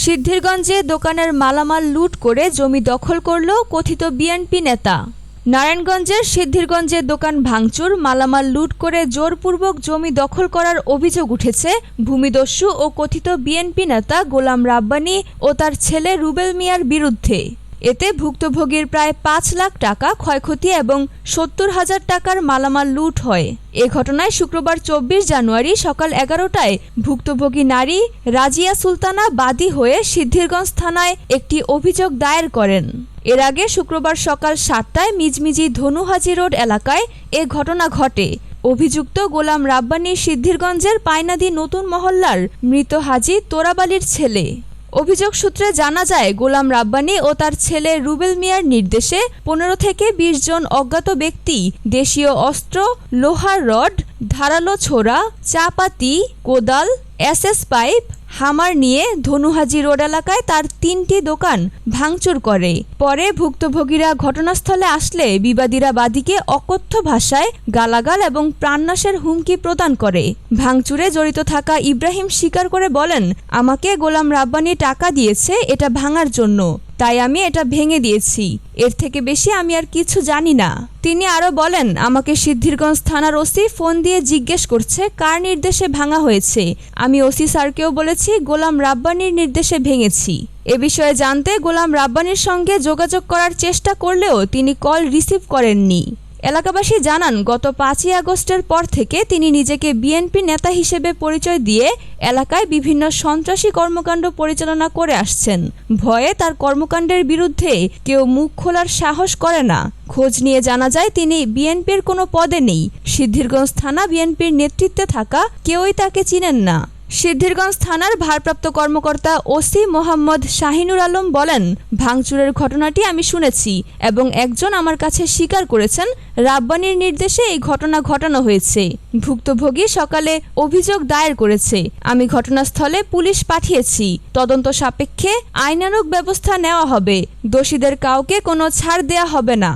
সিদ্ধিরগঞ্জে দোকানের মালামাল লুট করে জমি দখল করল কথিত বিএনপি নেতা। নারায়ণগঞ্জের সিদ্ধিরগঞ্জে দোকান ভাঙচুর, মালামাল লুট করে জোরপূর্বক জমি দখল করার অভিযোগ উঠেছে। ভূমিদস্যু ও কথিত বিএনপি নেতা গোলাম রাব্বানি ও তার ছেলে রুবেল মিয়ার বিরুদ্ধে। এতে ভুক্তভোগীর প্রায় পাঁচ লাখ টাকা ক্ষয়ক্ষতি এবং সত্তর হাজার টাকার মালামাল লুট হয়। এ ঘটনায় শুক্রবার চব্বিশ জানুয়ারি সকাল এগারোটায় ভুক্তভোগী নারী রাজিয়া সুলতানা বাদী হয়ে সিদ্ধিরগঞ্জ থানায় একটি অভিযোগ দায়ের করেন। এর আগে শুক্রবার সকাল সাতটায় মিজমিজি ধনুহাজি রোড এলাকায় এ ঘটনা ঘটে। অভিযুক্ত গোলাম রাব্বানি সিদ্ধিরগঞ্জের পায়নাদি নতুন মহল্লার মৃত হাজি তোরাবালির ছেলে। অভিযোগ সূত্রে জানা যায়, গোলাম রাব্বানি ও তার ছেলে রুবেল মিয়ার নির্দেশে পনেরো থেকে ২০ জন অজ্ঞাত ব্যক্তি, দেশীয় অস্ত্র, লোহার রড, ধারালো ছোড়া, চাপাতি, কোদাল, এসএস পাইপ হামার নিয়ে ধনুহাজি রোড এলাকায় তার তিনটি দোকান ভাঙচুর করে। পরে ভুক্তভোগীরা ঘটনাস্থলে আসলে বিবাদীরা বাদীকে অকথ্য ভাষায় গালাগাল এবং প্রাণনাশের হুমকি প্রদান করে। ভাঙচুরে জড়িত থাকা ইব্রাহিম স্বীকার করে বলেন, আমাকে গোলাম রাব্বানি টাকা দিয়েছে, এটা ভাঙার জন্য। তাই আমি এটা ভেঙে দিয়েছি। এর থেকে বেশি আমি আর কিছু জানি না। তিনি আরও বলেন, আমাকে সিদ্ধিরগঞ্জ থানার ওসি ফোন দিয়ে জিজ্ঞেস করছে, কার নির্দেশে ভাঙা হয়েছে? আমি ওসি স্যারকেও বলেছি, গোলাম রাব্বানির নির্দেশে ভেঙেছি। এ বিষয়ে জানতে গোলাম রাব্বানির সঙ্গে যোগাযোগ করার চেষ্টা করলেও তিনি কল রিসিভ করেননি। এলাকাবাসী জানান, গত পাঁচই আগস্টের পর থেকে তিনি নিজেকে বিএনপি নেতা হিসেবে পরিচয় দিয়ে এলাকায় বিভিন্ন সন্ত্রাসী কর্মকাণ্ড পরিচালনা করে আসছেন। ভয়ে তার কর্মকাণ্ডের বিরুদ্ধে কেউ মুখ খোলার সাহস করে না। খোঁজ নিয়ে জানা যায়, তিনি বিএনপির কোনো পদে নেই। সিদ্ধিরগঞ্জ থানা বিএনপির নেতৃত্বে থাকা কেউই তাকে চিনেন না। সিদ্ধিরগঞ্জ থানার ভারপ্রাপ্ত কর্মকর্তা ওসি মোহাম্মদ শাহিনুর আলম বলেন, ভাঙচুরের ঘটনাটি আমি শুনেছি এবং একজন আমার কাছে স্বীকার করেছেন, রাব্বানির নির্দেশে এই ঘটনা ঘটানো হয়েছে। ভুক্তভোগী সকালে অভিযোগ দায়ের করেছে। আমি ঘটনাস্থলে পুলিশ পাঠিয়েছি। তদন্ত সাপেক্ষে আইনানুগ ব্যবস্থা নেওয়া হবে। দোষীদের কাউকে কোনো ছাড় দেয়া হবে না।